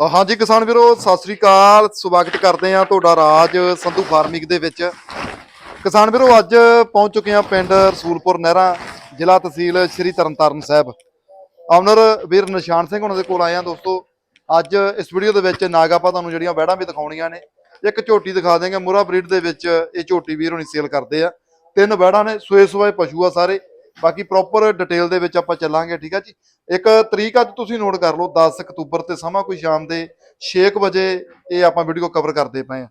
ਹਾਂਜੀ ਕਿਸਾਨ ਵੀਰੋ, ਸਤਿ ਸ੍ਰੀ ਅਕਾਲ। ਸਵਾਗਤ ਕਰਦੇ ਆ ਤੁਹਾਡਾ ਰਾਜ ਸੰਧੂ ਫਾਰਮਿੰਗ ਦੇ ਵਿੱਚ। ਕਿਸਾਨ ਵੀਰੋ, ਅੱਜ ਪਹੁੰਚ ਚੁੱਕੇ ਆ ਪਿੰਡ ਰਸੂਲਪੁਰ ਨਹਿਰਾ, ਜ਼ਿਲ੍ਹਾ ਤਹਿਸੀਲ ਸ੍ਰੀ ਤਰਨਤਾਰਨ ਸਾਹਿਬ। ਆਨਰ ਵੀਰ ਨਿਸ਼ਾਨ ਸਿੰਘ ਉਹਨਾਂ ਦੇ ਕੋਲ ਆਏ ਆ ਦੋਸਤੋ। ਅੱਜ ਇਸ ਵੀਡੀਓ ਦੇ ਵਿੱਚ ਨਾਗ ਆਪਾਂ ਤੁਹਾਨੂੰ ਜਿਹੜੀਆਂ ਵੈੜਾਂ ਵੀ ਦਿਖਾਉਣੀਆਂ ਨੇ, ਇੱਕ ਝੋਟੀ ਦਿਖਾ ਦੇਂਗੇ ਮੁਰਾ ਬਰੀਡ ਦੇ ਵਿੱਚ ਇਹ ਝੋਟੀ ਵੀਰ ਹੁਣੀ ਸੇਲ ਕਰਦੇ ਆ। ਤਿੰਨ ਵੈੜਾਂ ਨੇ, ਸੂਏ ਸੂਏ ਪਸ਼ੂ ਆ ਸਾਰੇ। ਬਾਕੀ ਪ੍ਰੋਪਰ ਡਿਟੇਲ ਦੇ ਵਿੱਚ ਆਪਾਂ ਚੱਲਾਂਗੇ ਠੀਕ ਆ ਜੀ? ਇੱਕ ਤਰੀਕ ਅੱਜ ਤੁਸੀਂ ਨੋਟ ਕਰ ਲਓ 10 ਅਕਤੂਬਰ ਤੇ ਸਮਾਂ ਕੋਈ ਸ਼ਾਮ ਦੇ 6 ਕੁ ਵਜੇ ਇਹ ਆਪਾਂ ਵੀਡੀਓ ਕਵਰ ਕਰਦੇ ਪਏ ਆ।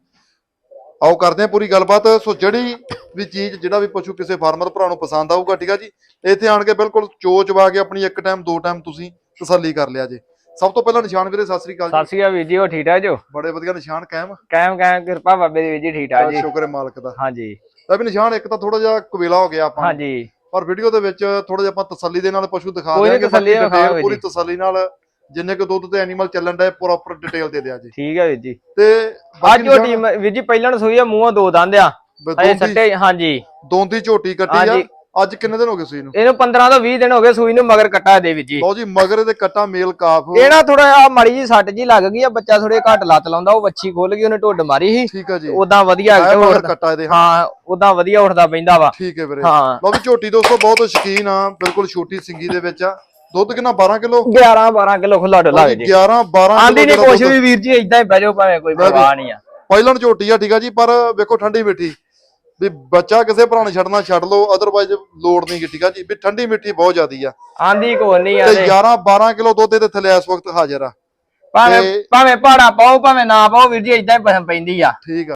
ਆਓ ਕਰਦੇ ਆ ਪੂਰੀ ਗੱਲਬਾਤ। ਸੋ ਜਿਹੜੀ ਵੀ ਚੀਜ਼ ਜਿਹੜਾ ਵੀ ਪਸ਼ੂ ਕਿਸੇ ਫਾਰਮਰ ਭਰਾ ਨੂੰ ਪਸੰਦ ਆਊਗਾ ਠੀਕ ਆ ਜੀ? ਇੱਥੇ ਆਣ ਕੇ ਬਿਲਕੁਲ ਚੋਚ ਵਾ ਕੇ ਆਪਣੀ ਇੱਕ ਟਾਈਮ ਦੋ ਟਾਈਮ ਤੁਸੀਂ ਤਸੱਲੀ ਕਰ ਲਿਆ ਜੇ। ਸਭ ਤੋਂ ਪਹਿਲਾਂ ਨਿਸ਼ਾਨ ਵੀਰੇ ਸਤਿ ਸ੍ਰੀ ਅਕਾਲ ਸਤਿ ਜੀ ਸ਼੍ਰੀ ਅਕਾਲ ਵੀਰ ਜੀ ਹੋ ਠੀਕ ਠਾਕ ਜੋ? ਬੜੇ ਵਧੀਆ ਨਿਸ਼ਾਨ ਕਾਇਮ? ਕਾਇਮ ਕਾਇਮ ਕਿਰਪਾ ਬਾਬੇ ਦੀ ਵੀਰ ਜੀ ਠੀਕ ਠਾਕ ਜੀ। ਸ਼ੁਕਰ ਹੈ ਮਾਲਕ ਦਾ। ਹਾਂਜੀ। ਤਾਂ ਵੀ ਨਿਸ਼ਾਨ ਇੱਕ ਤਾਂ ਥੋੜਾ ਜਿਹਾ ਕਵੇਲਾ ਹੋ ਗਿਆ ਆਪਾਂ। ਹਾਂਜੀ। ਪਰ ਵੀਡੀਓ ਦੇ ਵਿੱਚ ਥੋੜਾ ਜਿਹਾ ਆਪਾਂ ਤਸੱਲੀ ਦੇ ਨਾਲ ਪਸ਼ੂ ਦਿਖਾ ਦਿਆਂਗੇ ਤਸੱਲੀ detail ਪੂਰੀ ਜੀ। ਤਸੱਲੀ ਨਾਲ ਜਿੰਨੇ ਕੁ ਦੁੱਧ ਤੇ ਐਨੀਮਲ ਚੱਲਣ ਦਾ ਪ੍ਰੋਪਰ ਡਿਟੇਲ ਦੇ ਦਿਆ ਜੀ। ਠੀਕ ਹੈ ਵੀਰ ਜੀ। ਤੇ ਅੱਜ ਝੋਟੀ ਮ- ਵੀਰ ਜੀ ਪਹਿਲਾਂ ਨੂੰ ਸੂਈ ਆ ਮੂੰਹੋਂ ਦੋ ਦੰਦ ਆ। ਅਜੇ ਸੱਟੇ ਹਾਂਜੀ। ਦੋਂਦੀ ਝੋਟੀ ਕੱਟੀ ਆ। ਹਾਂਜੀ। ਅੱਜ ਕਿੰਨੇ ਦਿਨ ਹੋ ਗਏ ਸੂਈ ਨੂੰ? ਇਹਨੂੰ 15 ਤੋਂ 20 ਦਿਨ ਹੋ ਗਏ ਸੂਈ ਨੂੰ ਮਗਰ ਕੱਟਾ ਦੇ ਵੀਰ ਜੀ ਲਓ ਜੀ ਮਗਰ ਇਹਦੇ ਕੱਟਾ ਮੇਲ ਕਾਫ। ਇਹ ਨਾ ਥੋੜਾ ਆ ਮਾੜੀ ਜੀ ਸੱਟ ਜੀ ਲੱਗ ਗਈ ਆ ਬੱਚਾ ਥੋੜੇ ਘੱਟ ਲੱਤ ਲਾਉਂਦਾ ਉਹ ਵੱਛੀ ਖੋਲ ਗਈ ਉਹਨੇ ਢੁੱਡ ਮਾਰੀ ਸੀ। ਠੀਕ ਆ ਜੀ। ਉਦਾਂ ਵਧੀਆ ਮਗਰ ਕੱਟਾ ਇਹਦੇ ਹਾਂ। ਉਦਾਂ ਵਧੀਆ ਉੱਠਦਾ ਪੈਂਦਾ ਵਾ। ਠੀਕ ਹੈ ਵੀਰੇ। ਹਾਂ। ਲਓ ਵੀ ਝੋਟੀ ਦੋਸਤੋ ਬਹੁਤ ਸ਼ੌਕੀਨ ਆ ਬਿਲਕੁਲ ਛੋਟੀ ਸਿੰਗੀ ਦੇ ਵਿੱਚ ਆ। ਦੁੱਧ ਕਿੰਨਾ 12 ਕਿਲੋ? 11 12 ਕਿਲੋ ਖੁੱਲਾ ਡੁੱਲਾ ਜੀ 11 12 ਆਂਦੀ ਨਹੀਂ ਕੁਛ ਵੀ ਵੀਰ ਜੀ ਇਦਾਂ ਹੀ ਬਹਿ ਜਾਓ ਭਾਵੇਂ ਕੋਈ ਪਰਵਾਹ ਨਹੀਂ ਆ। ਪਹਿਲਣ ਝੋਟੀ ਆ ਠੀਕ ਆ ਜੀ ਪਰ ਵੇਖੋ ਠੰਡੀ ਮਿੱਠੀ। ਵੀ ਬੱਚਾ ਕਿਸੇ ਭਰਾ ਨੇ ਛੱਡਣਾ ਛੱਡ ਲਓ ਅਦਰਵਾਈਜ਼ ਲੋੜ ਨਹੀਂ ਗੀ ਠੀਕ ਆ ਜੀ? ਵੀ ਠੰਡੀ ਮਿੱਠੀ ਬਹੁਤ ਜ਼ਿਆਦੀ ਆ। ਆਂਦੀ ਕੋ ਨਹੀਂ ਆ ਤੇ ਤੇ। 11 12 ਕਿਲੋ ਦੁੱਧ ਦੇ ਥੱਲੇ ਇਸ ਵਕਤ ਹਾਜ਼ਰ ਆ। ਭਾਵੇਂ ਭਾਵੇਂ ਪਹਾੜਾ ਪਾਓ ਭਾਵੇਂ ਨਾ ਪਾਓ ਵੀਰ ਜੀ ਇਦਾਂ ਹੀ ਪਸੰਦ ਪੈਂਦੀ ਆ। ਠੀਕ ਆ।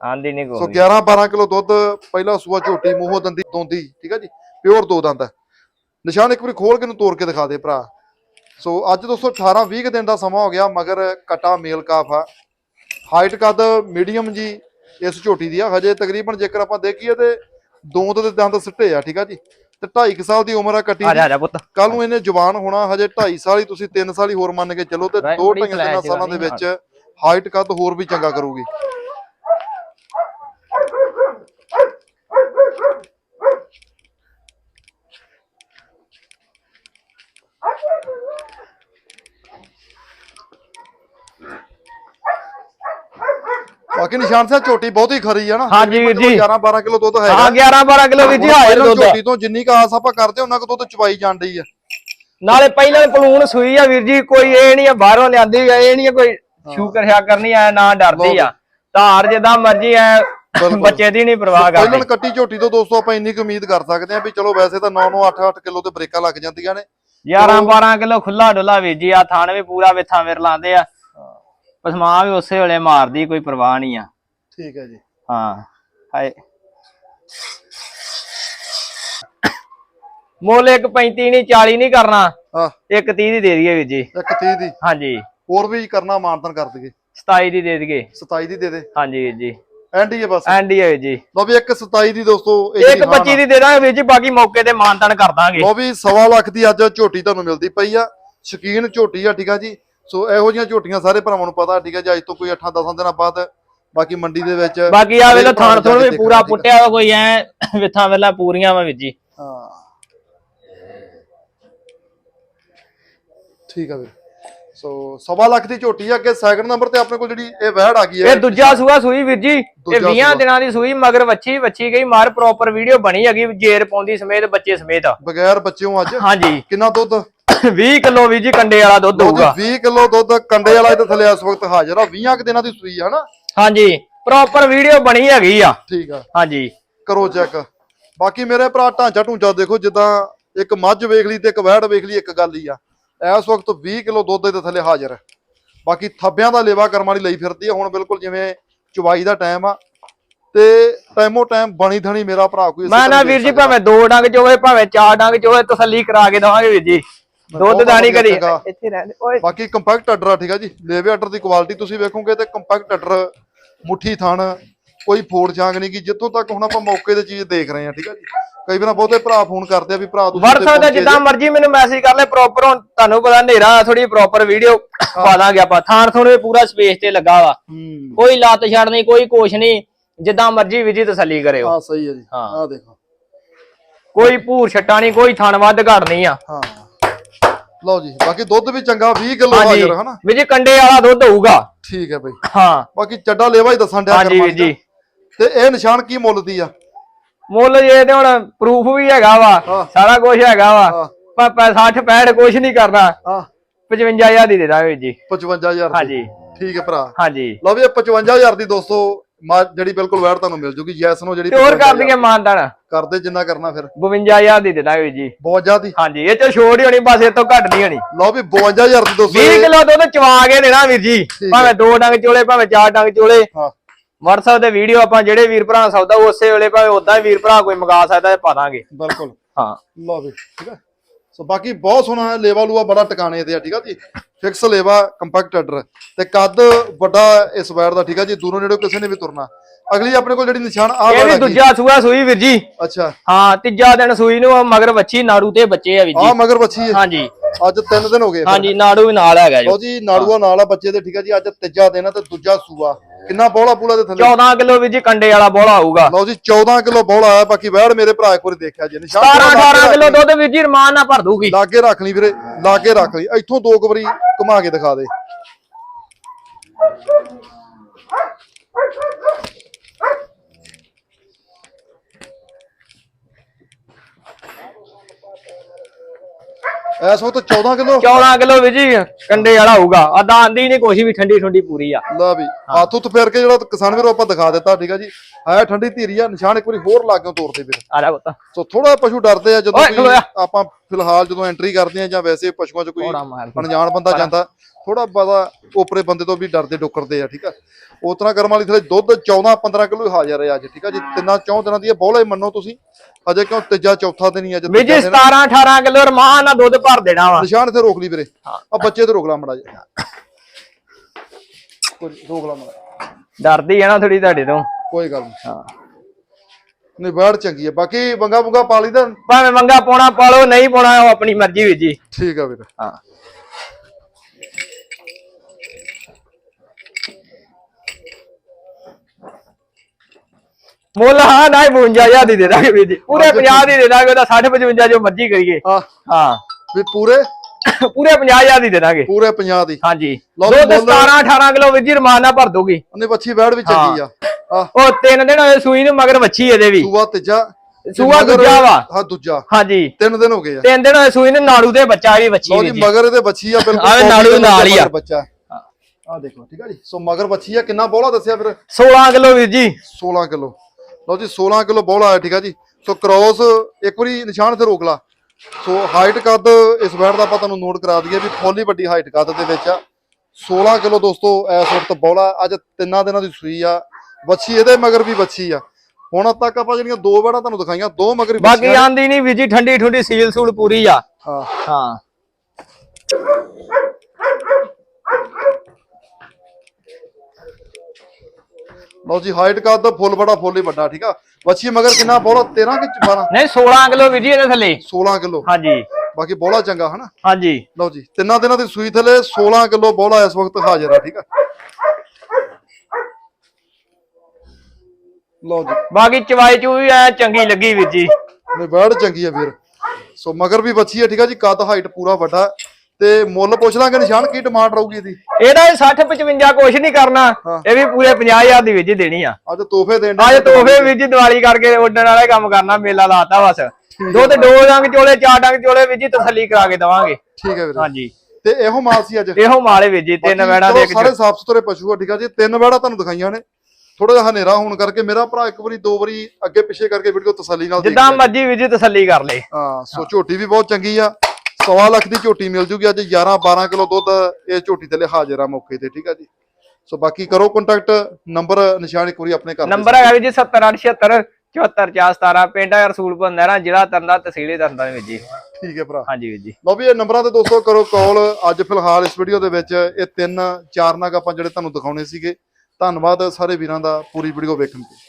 ਆਂਦੀ ਨਹੀਂ ਸੋ ਕੋ 11 12 ਕਿਲੋ ਦੁੱਧ ਪਹਿਲਾ ਸੂਆ ਝੋਟੀ ਮੂੰਹੋਂ ਦੰਦੀ ਦੋਂਦੀ ਠੀਕ ਆ ਜੀ? ਪਿਓਰ ਦੋ ਦੰਦ ਨਿਸ਼ਾਨ ਇੱਕ ਵਾਰੀ ਖੋਲ ਕੇ ਨੂੰ ਤੋੜ ਕੇ ਦਿਖਾ ਦੇ ਭਰਾ। ਸੋ ਅੱਜ ਦੋਸਤੋ 18 20 ਕੁ ਦਿਨ ਦਾ ਸਮਾਂ ਹੋ ਗਿਆ ਮਗਰ ਕਟਾ ਮੇਲ ਕਾਫ ਆ। ਹਾਈਟ ਕੱਦ ਮੀਡੀਅਮ ਜੀ ਇਸ ਝੋਟੀ ਦੀ ਆ। ਹਜੇ ਤਕਰੀਬਨ ਜੇਕਰ ਆਪਾਂ ਦੇਖੀਏ ਤੇ ਦੋਂਦ ਦੇ ਦੰਦ ਸਿੱਟੇ ਆ ਠੀਕ ਆ ਜੀ? ਤੇ 2.5 ਸਾਲ ਦੀ ਉਮਰ ਆ ਕੱਟੀ ਆ ਜਾ ਪੁੱਤ। ਕੱਲ ਨੂੰ ਇਹਨੇ ਜਵਾਨ ਹੋਣਾ ਹਜੇ 2.5 ਸਾਲ ਹੀ ਤੁਸੀਂ 3 ਸਾਲ ਹੀ ਹੋਰ ਮੰਨ ਕੇ ਚੱਲੋ ਤੇ ਰਾਈਟ, 2 ਬੜੀ 2.5 ਤਿੰਨ ਫਲੈਸ਼ ਸਾਲਾਂ ਦੇ ਵਿੱਚ ਹਾਈਟ ਕੱਦ ਹੋਰ ਵੀ ਚੰਗਾ ਕਰੂਗੀ। ਬਾਕੀ ਨਿਸ਼ਾਨ ਸਾਹਿਬ ਝੋਟੀ ਬਹੁਤੀ ਖਰੀ ਆ ਨਾ। ਹਾਂਜੀ ਵੀਰ ਜੀ। 11 12 ਕਿਲੋ ਦੁੱਧ ਹੈਗਾ। ਹਾਂ 11 12 ਕਿਲੋ ਵੀਰ ਜੀ ਪਹਿਲਾਂ ਦੁੱਧ। ਝੋਟੀ ਤੋਂ ਜਿੰਨੀ ਕੁ ਆਸ ਆਪਾਂ ਕਰਦੇ ਉਹਨਾਂ ਕੋ ਦੁੱਧ ਚਵਾਈ ਜਾਣ ਡਈ ਆ। ਨਾਲੇ ਪਹਿਲਾਂ ਪਲੂਣ ਸੂਈ ਆ ਵੀਰ ਜੀ ਕੋਈ ਇਹ ਨਹੀਂ ਆ ਬਾਹਰੋਂ ਲਿਆਂਦੀ ਆ ਇਹ ਨਹੀਂ ਆ ਕੋਈ ਸ਼ੂਕਰ ਸ਼ਾ ਕਰਨੀ ਆ ਨਾ ਡਰਦੀ ਆ। ਧਾਰ ਜਿੱਦਾਂ ਮਰਜ਼ੀ ਆ ਬਿਲਕੁਲ। ਬੱਚੇ ਦੀ ਨਹੀਂ ਪਰਵਾਹ ਪਹਿਲਾਂ ਕਰਦੀ ਕੱਟੀ ਝੋਟੀ ਤੋਂ ਦੋਸਤੋ ਆਪਾਂ ਇੰਨੀ ਕੁ ਉਮੀਦ ਕਰ ਸਕਦੇ ਹਾਂ ਵੀ ਚਲੋ ਵੈਸੇ ਤਾਂ 9 9 8 8 ਕਿਲੋ ਤੇ ਬ੍ਰੇਕਾਂ ਲੱਗ ਜਾਂਦੀਆਂ ਨੇ। 11 12 ਕਿਲੋ ਖੁੱਲਾ ਡੁੱਲਾ ਵੀਰ ਜੀ ਆ ਥਾਣ ਵੀ ਪੂਰਾ ਵਿਥਾ ਮੇਰ ਲਾਉਂਦੇ ਆ। ਪਸਮਾ ਵੀ ਉਸੇ ਵੇਲੇ ਮਾਰਦੀ ਕੋਈ ਪਰਵਾਹ ਨਹੀਂ ਆ। ਠੀਕ ਹੈ ਜੀ। ਹਾਂ ਹਾਏ। ਮੁੱਲ ਇੱਕ 35 ਨਹੀਂ 40 ਨਹੀਂ ਕਰਨਾ। ਹਾਂ। ਇੱਕ 30 ਦੀ ਦੇ ਦਈਏ ਵੀਰ ਜੀ। ਇੱਕ 30 ਦੀ। ਹਾਂਜੀ। ਹੋਰ ਵੀ ਕਰਨਾ ਮਾਨਤਨ ਕਰ ਦਈਏ। 27 ਦੀ ਦੇ ਦਈਏ। 27 ਦੀ ਦੇ ਦੇ। ਹਾਂਜੀ ਵੀਰ ਜੀ। And he bus. ਐਂਡ ਹੀ ਜੀ। ਲਓ ਵੀ ਇੱਕ 27 ਦੀ ਦੋਸਤੋ ਇੱਕ ਜਿਹੜੀ ਹਾਂ 25 ਦੀ ਦੇ ਦਾਂਗੇ ਵੀਰ ਜੀ ਬਾਕੀ ਮੌਕੇ ਤੇ ਮਾਨਤਨ ਕਰ ਦਾਂਗੇ। ਲਓ ਵੀ ਸਵਾ ਲੱਖ ਦੀ ਅੱਜ ਝੋਟੀ ਤੁਹਾਨੂੰ ਮਿਲਦੀ ਪਈ ਆ। ਸ਼ਕੀਨ ਝੋਟੀ ਆ ਠੀਕ ਆ ਜੀ। ਸੋ ਇਹੋ ਜਿਹੀਆਂ ਝੋਟੀਆਂ ਸਾਰੇ ਭਰਾਵਾਂ ਨੂੰ ਪਤਾ ਠੀਕ ਆ ਜੀ ਅੱਜ ਤੋਂ ਕੋਈ 8-10 ਦਿਨਾਂ ਬਾਅਦ ਬਾਕੀ ਮੰਡੀ ਦੇ ਵਿੱਚ ਬਾਕੀ ਆ ਵੇਲੇ ਥਾਣ ਥੋੜ ਵੀ ਪੂਰਾ। ਪੁੱਟਿਆ ਵਾ ਕੋਈ ਐ ਵਿਥਾਂ ਵੇਲਾ ਪੂਰੀਆਂ ਵਾ ਜੀ। ਹਾਂ। ਠੀਕ ਆ ਵੀਰ। ਸੋ ਸਵਾ ਲੱਖ ਦੀ ਝੋਟੀ ਆ ਅੱਗੇ ਸੈਕੰਡ ਨੰਬਰ ਤੇ ਆਪਣੇ ਕੋਲ ਜਿਹੜੀ ਇਹ ਵੈੜ ਆ ਗਈ ਹੈ। ਇਹ ਦੂਜਾ ਸੂਆ ਸੂਈ ਵੀਰ ਜੀ ਇਹ ਦੂਜਾ 20 ਸੂਆ। ਦਿਨਾਂ ਦੀ ਸੂਈ ਮਗਰ ਵੱਛੀ ਵੱਛੀ ਗਈ ਮਾਰ ਪ੍ਰੋਪਰ ਵੀਡੀਓ ਬਣੀ ਹੈਗੀ ਜੇਰ ਪਾਉਂਦੀ ਸਮੇਤ ਬੱਚੇ ਸਮੇਤ। ਬਗੈਰ ਬੱਚਿਓਂ ਅੱਜ? ਹਾਂਜੀ। ਕਿੰਨਾ ਦੁੱਧ? 20 ਕਿਲੋ ਵੀਰ ਜੀ ਕੰਡੇ ਵਾਲਾ ਦੁੱਧ ਹੋਊਗਾ। 20 ਕਿਲੋ ਦੁੱਧ ਕੰਡੇ ਵਾਲਾ ਇਹਦੇ ਥੱਲੇ ਇਸ ਵਕਤ ਹਾਜ਼ਰ ਆ 20 ਕੁ ਦਿਨਾਂ ਦੀ ਸੂਈ ਆ ਨਾ ਹਾਂਜੀ ਪ੍ਰੋਪਰ ਵੀਡੀਓ ਬਣੀ ਹੈਗੀ ਆ। ਠੀਕ ਆ। ਹਾਂਜੀ। ਕਰੋ ਚੈੱਕ ਬਾਕੀ ਮੇਰੇ ਭਰਾ ਢਾਂਚਾ ਢੂੰਚਾ ਦੇਖੋ ਜਿੱਦਾਂ ਇੱਕ ਮੱਝ ਵੇਖ ਲਈ ਤੇ ਇੱਕ ਵੈੜ ਵੇਖ ਲਈ ਇੱਕ ਗੱਲ ਹੀ ਆ। ਇਸ ਵਕਤ 20 ਕਿਲੋ ਦੁੱਧ ਦੇ ਥੱਲੇ ਹਾਜ਼ਰ। ਹੈ ਬਾਕੀ ਥੱਬਿਆਂ ਦਾ ਲੇਵਾ ਕਰਮਾਂ ਲਈ ਲਈ ਫਿਰਦੀ ਆ ਹੁਣ ਬਿਲਕੁਲ ਜਿਵੇਂ ਚੁਵਾਈ ਦਾ ਟਾਈਮ ਆ। ਤੇ ਟਾਈਮੋ ਟਾਈਮ ਬਣੀ ਥਣੀ ਮੇਰਾ ਭਰਾ ਕੋਈ ਮੈਂ ਨਾ ਵੀਰ ਜੀ। ਭਾਵੇਂ ਦੋ ਡੰਗ ਚੋਵੇ ਭਾਵੇਂ ਚਾਰ ਡੰਗ ਚੋਵੇ ਤਸੱਲੀ ਕਰਾ ਕੇ ਦਵਾਂਗੇ ਵੀਰ ਜੀ। ਦੁੱਧ ਦਾ ਨਹੀਂ ਕਰੀ। ਇੱਥੇ ਰਹਿ ਓਏ। ਬਾਕੀ ਕੰਪੈਕਟ ਆਰਡਰ ਆ ਠੀਕ ਆ ਜੀ। ਲੇਵੇ ਆਰਡਰ ਦੀ ਕੁਆਲਿਟੀ ਤੁਸੀਂ ਵੇਖੋਗੇ ਤੇ ਕੰਪੈਕਟ ਆਰਡਰ ਮੁੱਠੀ ਥਣ ਕੋਈ ਫੋੜ ਜਾਂਗ ਨਹੀਂ ਕਿ ਜਿੱਥੋਂ ਤੱਕ ਹੁਣ ਆਪਾਂ ਮੌਕੇ ਤੇ ਚੀਜ਼ ਦੇਖ ਰਹੇ ਆ ਠੀਕ ਆ ਜੀ। ਕਈ ਵਾਰ ਬਹੁਤੇ ਭਰਾ ਫੋਨ ਕਰਦੇ ਆ ਵੀ ਭਰਾ ਤੁਸੀਂ ਸਕਦਾ ਪਹੁੰਚੇ ਜਿੱਦਾਂ ਮਰਜ਼ੀ ਮੈਨੂੰ ਮੈਸੇਜ ਕਰ ਲੈ ਪ੍ਰੋਪਰ ਹੁਣ ਤੁਹਾਨੂੰ ਪਤਾ ਹਨੇਰਾ ਥੋੜੀ ਪ੍ਰੋਪਰ ਵੀਡੀਓ ਪਾ ਦਾਂਗੇ ਆਪਾਂ। ਥਾਣ ਥੋੜੇ ਪੂਰਾ ਸਪੇਸ ਤੇ ਲੱਗਾ ਵਾ। ਕੋਈ ਲੱਤ ਛੱਡਣੀ ਕੋਈ ਕੁਛ ਨਹੀਂ ਜਿੱਦਾਂ ਮਰਜ਼ੀ ਵੀਰ ਜੀ ਤਸੱਲੀ ਕਰਿਓ। ਹਾਂ ਸਹੀ ਹੈ ਜੀ। ਹਾਂ। ਆ ਦੇਖੋ। ਕੋਈ ਭੂਰ ਛੱਟਾ ਨਹੀਂ ਕੋਈ ਥਣ ਵੱਧ ਘੜ ਨਹੀਂ ਆ। ਹਾਂ। ਲਓ ਜੀ ਬਾਕੀ ਦੁੱਧ ਵੀ ਚੰਗਾ 20 ਕਿਲੋ ਹਾਂਜੀ। ਹਾਜ਼ਰ ਹਨਾ? ਵੀਰ ਜੀ ਕੰਡੇ ਵਾਲਾ ਦੁੱਧ ਹੋਊਗਾ। ਠੀਕ ਹੈ ਬਈ। ਹਾਂ। ਬਾਕੀ ਚੱਡਾ ਲੇਵਾ ਹੀ ਦੱਸਣ ਡਿਆ ਕਰਮਾਂ ਵੀਰ ਜੀ। ਤੇ ਇਹ ਨਿਸ਼ਾਨ ਕੀ ਮੁੱਲ ਦੀ ਆ? ਮੁੱਲ ਜੇ ਤੇ ਹੁਣ ਪ੍ਰੂਫ ਵੀ ਹੈਗਾ ਵਾ। ਸਾਰਾ ਕੁਝ ਹੈਗਾ ਵਾ। ਪਰ 60 65 ਕੁਝ ਨਹੀਂ ਕਰਨਾ। ਹਾਂ। 55000 ਦੀ ਦੇ ਦਾਂਗੇ ਜੀ। 55000 ਹਾਂਜੀ। ਠੀਕ ਹੈ ਭਰਾ। ਹਾਂਜੀ। ਲਓ ਵੀ ਇਹ 55000 ਦੀ ਦੋਸਤੋ ਮਾ- ਜਿਹੜੀ ਬਿਲਕੁਲ ਵੈਟ ਤੁਹਾਨੂੰ ਮਿਲ ਜੂਗੀ ਯੈਸ ਨੂੰ ਜਿਹੜੀ ਹੋਰ ਕਰ 55,000 ਦਈਏ ਮਾਨਦਾਨ। ਕਰਦੇ ਜਿੰਨਾ ਕਰਨਾ ਫਿਰ। 52000 ਦੀ ਦੇ ਦਾਂਗੇ ਵੀਰ ਜੀ। 52 ਦੀ ਹਾਂਜੀ ਇਹ ਚ ਛੋੜ ਹੀ ਹੋਣੀ ਬਸ ਇਹ ਤੋਂ ਘੱਟ ਨਹੀਂ ਹੋਣੀ। ਲਓ ਵੀ 52000 ਦੀ ਦੋਸਤੋ 20 ਇਹ- ਕਿਲੋ ਦੁੱਧ ਚਵਾ ਕੇ ਦੇਣਾ ਵੀਰ ਜੀ। ਭਾਵੇਂ ਦੋ ਡੰਗ ਚੋਲੇ ਭਾਵੇਂ ਚਾਰ ਡੰਗ ਚੋਲੇ। ਹਾਂ। WhatsApp ਤੇ ਵੀਡੀਓ ਆਪਾਂ ਜਿਹੜੇ ਵੀਰ ਭਰਾ ਸੌਦਾ ਉਸੇ ਵੇਲੇ ਭਾਵੇਂ ਉਦਾਂ ਹੀ ਵੀਰ ਭਰਾ ਕੋਈ ਮੰਗਾ ਸਕਦਾ ਤੇ ਪਾ ਦਾਂਗੇ। ਬਿਲਕੁਲ। ਹਾਂ। ਲਓ ਵੀ ਠੀਕ ਹੈ। ਸੋ ਬਾਕੀ ਬਹੁਤ ਸੋਹਣਾ ਹੈ ਲੇਵਾ ਲੂਆ ਬੜਾ ਟਿਕਾਣੇ ਤੇ ਆ ਠੀਕ ਆ ਜੀ। ਫਿਕਸ ਲੇਵਾ ਕੰਪੈਕਟ ਆਰਡਰ ਤੇ ਕੱਦ ਵੱਡਾ ਇਸ ਵੈਰ ਦਾ ਠੀਕ ਆ ਜੀ? ਦੂਰੋਂ ਨੇੜੇ ਕਿਸੇ ਨੇ ਵੀ ਤੁਰਨਾ। ਅਗਲੀ ਆਪਣੇ ਕੋਲ ਜਿਹੜੀ ਨਿਸ਼ਾਨ ਆ ਇਹ ਵੀ ਦੂਜਾ ਸੂਆ ਸੂਈ ਵੀਰ ਜੀ। ਅੱਛਾ। ਹਾਂ ਤੀਜਾ ਦਿਨ ਸੂਈ ਨੂੰ ਮਗਰ ਵੱਛੀ ਨਾੜੂ ਤੇ ਬੱਚੇ ਆ ਵੀਰ ਆ ਜੀ ਮਗਰ ਬੱਚੀ ਹੈ। ਹਾਂਜੀ। ਅੱਜ 3 ਦਿਨ ਹੋ ਗਏ। ਹਾਂਜੀ ਨਾੜੂ ਵੀ ਨਾਲ ਹੈਗਾ ਜੋ। ਲਓ ਜੀ ਨਾੜੂਆ ਨਾਲ ਆ ਬੱਚੇ ਦੇ ਠੀਕ ਆ ਜੀ ਅੱਜ ਤੀਜਾ ਦਿਨ ਆ ਤੇ ਦੂਜਾ ਸੂਆ। ਕਿੰਨਾ ਬੋਲਾ ਪੂਲਾ ਦੇ ਥੱਲੇ? 14 ਕਿਲੋ ਵੀਰ ਜੀ ਕੰਡੇ ਵਾਲਾ ਬੋਲਾ ਹੋਊਗਾ। ਲਓ ਜੀ 14 ਕਿਲੋ ਬੋਲਾ ਆਇਆ ਬਾਕੀ ਵੈੜ ਮੇਰੇ ਭਰਾ ਇੱਕ ਵਾਰੀ ਦੇਖਿਆ ਜੀ। ਨਿਸ਼ਾਨ 17 ਲਾ ਕੇ 18 ਰੱਖ ਕਿਲੋ। ਦੁੱਧ ਵੀਰ ਜੀ ਰਮਾਨ ਨਾਲ ਭਰ ਦੂਗੀ ਲਾਗੇ ਰੱਖ ਲਈ ਵੀਰੇ ਲਾਗੇ ਰੱਖ ਲਈ। ਇੱਥੋਂ ਦੋ ਕੁ ਵਾਰੀ ਘੁਮਾ ਕੇ ਦਿਖਾ ਦੇ। ਇਸ ਵਕਤ 14 ਕਿਲੋ। 14 ਕਿਲੋ ਵੀਰ ਜੀ ਕੰਡੇ ਵਾਲਾ ਹੋਊਗਾ। ਅਦਾ ਆਂਦੀ ਨਹੀਂ ਕੁਛ ਵੀ ਠੰਡੀ ਠੰਡੀ ਪੂਰੀ ਆ। ਲਾ ਵੀ ਹੱਥ ਉੱਤ ਫੇਰ ਕੇ ਜਿਹੜਾ ਕਿਸਾਨ ਵੀਰੋ ਆਪਾਂ ਦਿਖਾ ਦਿੱਤਾ ਠੀਕ ਆ ਜੀ। ਹੈ ਠੰਡੀ ਧੀਰੀ ਆ ਨਿਸ਼ਾਨ ਇੱਕ ਵਾਰੀ ਹੋਰ ਲਾਗੋਂ ਤੋਰਦੇ ਵੀਰ ਆ ਜਾ ਪੁੱਤ। ਸੋ ਥੋੜਾ ਪਸ਼ੂ ਡਰਦੇ ਆ ਜਦੋਂ ਓਏ, ਕੋਈ ਖਲੋਇਆ। ਆਪਾਂ ਫਿਲਹਾਲ ਜਦੋਂ ਐਂਟਰੀ ਕਰਦੇ ਆ ਜਾਂ ਵੈਸੇ ਪਸ਼ੂਆਂ 'ਚ ਕੋਈ ਥੋੜਾ ਮਾਰ ਕੇ। ਅਣਜਾਣ ਬੰਦਾ ਜਾਂਦਾ ਥੋੜਾ ਬੜਾ ਉਪਰੇ ਬੰਦੇ ਤੋਂ ਵੀ ਡਰਦੇ ਡੁੱਕਰਦੇ ਆ ਠੀਕ ਆ। ਉਸ ਤਰ੍ਹਾਂ ਕਰਮ ਵਾਲੀ ਥਲੇ ਦੁੱਧ 14 15 ਕਿਲੋ ਹੀ ਹਾਜ਼ਰ ਹੈ ਅੱਜ ਠੀਕ ਆ ਜੀ। ਤਿੰਨਾਂ ਚੌਂ ਦਿਨਾਂ ਦੀ ਇਹ ਬੋਲੇ ਮੰਨੋ ਤੁਸੀਂ। ਅਜੇ ਕਿਉਂ ਤੀਜਾ ਚੌਥਾ ਦਿਨ ਹੀ ਅੱਜ ਵੀਰ ਜੀ ਤੀਜਾ ਦਿਨ। 17 18 ਕਿਲੋ ਰਮਾਨ ਨਾਲ ਦੁੱਧ ਭਰ ਦੇਣਾ ਵਾ। ਨਿਸ਼ਾਨ ਤੇ ਰੋਕ ਲਈ ਵੀਰੇ। ਆ ਬੱਚੇ ਤੇ ਰੋਕ ਲਾ ਮੜਾ ਜੀ ਕੋਈ ਰੋਕ ਲਾ ਮੜਾ ਡਰਦੀ ਆ ਨਾ ਥੋੜੀ ਤੁਹਾਡੇ ਤੋਂ। ਕੋਈ ਗੱਲ ਨਹੀਂ ਹਾਂ। ਨਹੀਂ ਬੈੜ ਚੰਗੀ ਹੈ ਬਾਕੀ ਬੰਗਾ ਬੁੰਗਾ ਪਾ ਲਈ ਤਾਂ। ਭਾਵੇਂ ਮੰਗਾ ਪਾਉਣਾ ਪਾਲੋ ਨਹੀਂ ਪਾਉਣਾ ਉਹ ਆਪਣੀ ਮਰਜ਼ੀ ਵੀਰ ਜੀ। ਠੀਕ ਆ ਵੀਰੇ। ਹਾਂ। ਮੁੱਲ ਹਾਂ ਨਾ 52000 ਦੀ ਦੇ ਦਾਂਗੇ ਵੀਰ ਜੀ। ਪੂਰੇ 50 ਦੀ ਦੇ ਦਾਂਗੇ ਉਹਦਾ 60 55 ਜੋ ਮਰਜ਼ੀ ਕਰੀਏ। ਹਾਂ। ਵੀ ਪੂਰੇ? ਪੂਰੇ 50000 ਦੀ ਦੇ ਦਾਂਗੇ। ਪੂਰੇ 50 ਦੀ। ਹਾਂਜੀ। ਲਓ ਵੀ ਦੁੱਧ ਮੁੱਲ- 17 18 ਕਿਲੋ ਵੀਰ ਜੀ ਰਮਾਨ ਨਾਲ ਭਰ ਦੂਗੀ। ਉਹਨੇ ਬੱਚੀ ਬੈੜ ਵੀ ਚੰਗੀ ਆ। ਆ ਉਹ ਤਿੰਨ ਦਿਨ ਹੋਏ ਸੂਈ ਨੂੰ ਮਗਰ ਵੱਛੀ ਇਹਦੇ ਵੀ। ਸੂਆ ਤੀਜਾ। ਸੂਆ ਮਗਰ- ਦੂਜਾ ਵਾ। ਹਾਂ ਦੂਜਾ। ਹਾਂਜੀ। ਤਿੰਨ ਦਿਨ ਹੋ ਗਏ ਆ। ਤਿੰਨ ਦਿਨ ਹੋਏ ਸੂਈ ਨੂੰ ਨਾੜੂ ਦੇ ਬੱਚਾ ਵੀ ਵੱਛੀ ਲਓ ਵੀਰ ਜੀ ਜੀ। ਮਗਰ ਇਹਦੇ ਬੱਚੀ ਆ ਬਿਲਕੁਲ ਆਹ ਦੇ ਨਾਲ ਹੀ ਆ। ਬੱਚਾ। ਆ ਦੇਖੋ ਠੀਕ ਆ ਜੀ। ਸੋ ਮਗਰ ਬੱਚੀ ਆ ਕਿੰਨਾ ਬੋਲਾ ਦੱਸਿਆ ਫਿਰ? 16 ਕਿਲੋ ਵੀਰ ਜੀ। 16 ਕਿਲੋ। ਲਓ ਜੀ 16 ਕਿਲੋ ਬੋਲਾ ਆਇਆ ਠੀਕ ਆ ਜੀ। ਸੋ ਕ੍ਰੋਸ ਇੱਕ ਵਾਰੀ ਨਿਸ਼ਾਨ ਤੇ ਰੋਕ ਲਾ। ਸੋ ਹਾਈਟ ਕੱਦ ਇਸ ਵੈਟ ਦਾ ਆਪਾਂ ਤੁਹਾਨੂੰ ਨੋਟ ਕਰਾ ਦਈਏ ਵੀ ਫੋਲੀ ਵੱਡੀ ਹਾਈਟ ਕੱਦ ਦੇ ਵਿੱਚ ਆ। 16 ਕਿਲੋ ਦੋਸਤੋ ਇਸ ਵਕਤ ਬੋਲਾ ਅੱਜ ਤਿੰਨਾਂ ਦਿਨਾਂ ਦੀ ਸੂਈ ਆ। ਬੱਚੀ ਇਹਦੇ ਮਗਰ ਵੀ ਬੱਚੀ ਆ। ਹੁਣ ਤੱਕ ਆਪਾਂ ਜਿਹੜੀਆਂ ਦੋ ਵੈੜਾਂ ਤੁਹਾਨੂੰ ਦਿਖਾਈਆਂ ਦੋ ਮਗਰ ਹੀ ਬਾਕੀ ਆਂਦੀ ਨਹੀਂ ਵੀਰ ਜੀ ਠੰਡੀ ਠੰਡੀ ਸੀਲ ਸੂਲ ਪੂਰੀ ਆ। ਹਾਂ। ਹਾਂ। ਲਓ ਜੀ ਹਾਈਟ ਕੱਦ ਫੁੱਲ ਬੜਾ ਫੁੱਲ ਹੀ ਵੱਡਾ ਠੀਕ ਆ? ਬੱਚੀ ਮਗਰ ਕਿੰਨਾ ਬੋਲਾ? 13 ਕਿ 12 ਨਹੀਂ 16 ਕਿਲੋ ਵੀਰ ਜੀ ਇਹਦੇ ਥੱਲੇ। 16 ਕਿਲੋ। ਹਾਂਜੀ। ਬਾਕੀ ਬੋਲਾ ਚੰਗਾ ਹਨਾ? ਹਾਂਜੀ। ਲਓ ਜੀ ਤਿੰਨਾਂ ਦਿਨਾਂ ਦੀ ਸੂਈ ਥਲੇ 16 ਕਿਲੋ ਬੋਲਾ ਇਸ ਵਕਤ ਹਾਜ਼ਰ ਆ ਠੀਕ ਆ? ਲਓ ਜੀ। ਬਾਕੀ ਚਵਾਈ ਚੂ ਵੀ ਐ ਚੰਗੀ ਲੱਗੀ ਵੀਰ ਜੀ। ਨੇ ਬੈੜ ਚੰਗੀ ਆ ਵੀਰ। ਸੋ ਮਗਰ ਵੀ ਬੱਚੀ ਆ ਠੀਕ ਆ ਜੀ? ਕੱਦ ਹਾਈਟ ਪੂਰਾ ਵੱਡਾ। ਤੇ ਮੁੱਲ ਪੁੱਛ ਲਾਂਗੇ ਨਿਸ਼ਾਨ ਕੀ ਡਿਮਾਂਡ ਰਹੂਗੀ ਇਹਦੀ? ਇਹਦਾ 60 55 ਕੁਛ ਨਹੀਂ ਕਰਨਾ ਹਾਂ। ਇਹ ਵੀ ਪੂਰੇ 50000 ਦੀ ਜੀ ਦੇਣੀ ਆ। ਅੱਜ ਤੋਹਫੇ ਦੇਣ ਅੱਜ ਤੋਹਫੇ ਜੀ ਦੀਵਾਲੀ ਕਰਕੇ ਉੱਡਣ ਵਾਲਾ ਕੰਮ ਕਰਨਾ ਮੇਲਾ ਲਾਤਾ ਬਸ। ਦੋ ਤੇ ਦੋ ਡੰਗ ਚੋਲੇ ਚਾਰ ਡੰਗ ਚੋਲੇ ਜੀ ਤਸੱਲੀ ਕਰਾ ਕੇ ਦਵਾਂਗੇ। ਠੀਕ ਹੈ ਵੀਰ। ਹਾਂਜੀ। ਤੇ ਇਹੋ ਮਾਲ ਸੀ ਅੱਜ? ਇਹੋ ਮਾਲੇ ਵੀਰ ਜੀ ਤਿੰਨ ਵੈੜਾਂ ਦੇ ਸਾਰੇ ਸਾਫ਼ ਸੁਥਰੇ ਪਸ਼ੂ ਆ ਠੀਕ ਆ ਜੀ। ਤਿੰਨ ਵੈੜਾਂ ਤੁਹਾਨੂੰ ਦਿਖਾਈਆਂ ਨੇ। ਥੋੜਾ ਜਿਹਾ ਹਨੇਰਾ ਹੋਣ ਕਰਕੇ ਮੇਰਾ ਭਰਾ ਇੱਕ ਵਾਰੀ ਦੋ ਵਾਰੀ ਅੱਗੇ ਪਿੱਛੇ ਕਰਕੇ ਵੀਡੀਓ ਤਸੱਲੀ ਨਾਲ ਜਿੱਦਾਂ ਮਰਜ਼ੀ ਵੀਰ ਜੀ ਤਸੱਲੀ ਕਰ ਲੇ। ਹਾਂ ਸੋ ਝੋਟੀ ਵੀ ਬਹੁਤ ਚੰਗੀ ਆ। ਸਵਾ ਲੱਖ ਦੀ ਝੋਟੀ ਮਿਲ ਜੂਗੀ ਅੱਜ 11 12 ਕਿਲੋ ਦੁੱਧ ਇਹ ਝੋਟੀ ਤੇ ਲਈ ਹਾਜ਼ਰ ਆ ਮੌਕੇ ਤੇ ਠੀਕ ਆ ਜੀ। ਸੋ ਬਾਕੀ ਕਰੋ ਕੰਟੈਕਟ ਨੰਬਰ ਨਿਸ਼ਾਨ ਇੱਕ ਵਾਰੀ ਆਪਣੇ ਦਿਓ। ਨੰਬਰ ਹੈਗਾ ਜੀ 70876 74417 ਪਿੰਡ ਹੈ ਰਸੂਲਪੁਰ ਨਹਿਰਾ ਜ਼ਿਲ੍ਹਾ ਤਰਨਦਾ ਤਹਿਸੀਲ ਤਰਨਦਾ ਵੀਰ ਜੀ। ਠੀਕ ਹੈ ਭਰਾ। ਹਾਂਜੀ ਵੀਰ ਜੀ। ਲਓ ਵੀ ਇਹ ਨੰਬਰਾਂ ਤੇ ਦੋਸਤੋ ਕਰੋ ਕਾਲ। ਅੱਜ ਫਿਲਹਾਲ ਇਸ ਵੀਡੀਓ ਦੇ ਵਿੱਚ ਇਹ ਤਿੰਨ ਚਾਰ ਨਗ ਆਪਾਂ ਜਿਹੜੇ ਤੁਹਾਨੂੰ ਦਿਖਾਉਣੇ ਸੀਗੇ। ਧੰਨਵਾਦ ਸਾਰੇ ਵੀਰਾਂ ਦਾ ਪੂਰੀ ਵੀਡੀਓ ਵੇਖਣ ਤੇ।